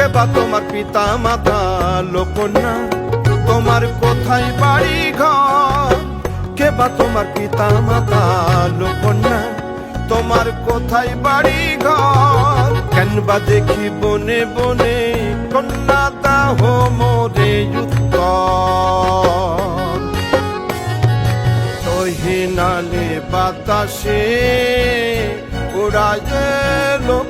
কে বা তোমার পিতা মাতা লোকন্যা তোমার কোথায় বাড়ি ঘর? কে বা তোমার পিতা মাতা লোকন্যা তোমার কোথায় বাড়ি ঘর? কেন বা দেখি বনে বনে কন্যা দাহ মোরে উত্তর। তহিনালে বাতাসে উড়ায় লোকন্যা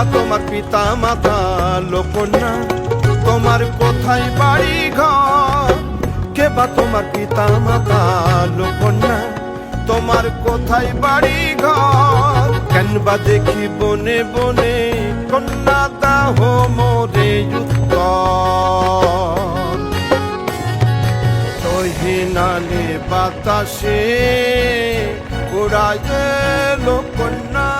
কে বা তোমার পিতা মাতা লোকন্যা। তোমার কোথায় বাড়ি ঘর? কে বা তোমার পিতা মাতা লোকন্যা? তোমার কোথায় বাড়ি ঘর? কেন বা দেখি বনে বনে কন্যা দাহ মোরে তহিনালে বাতাসে উড়ায় লোকন্যা।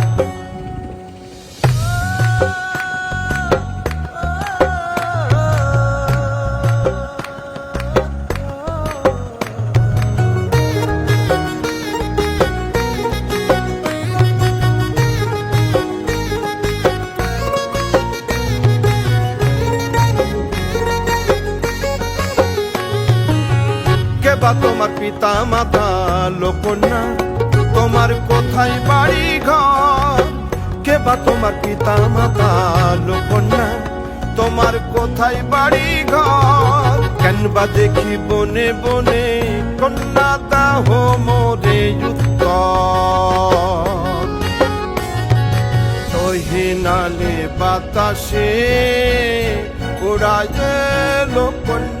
বা তোমার পিতা মাতা, লোকন্যা তোমার কোথায় বাড়ি ঘর? কে বা তোমার পিতা মাতা, লোকন্যা, তোমার কোথায় বাড়ি ঘর? কেন বা দেখি বনে বনে কন্যা দাহ মোরে উত্তর। তহিনালে বাতাসে উড়ায় লোকন্যা।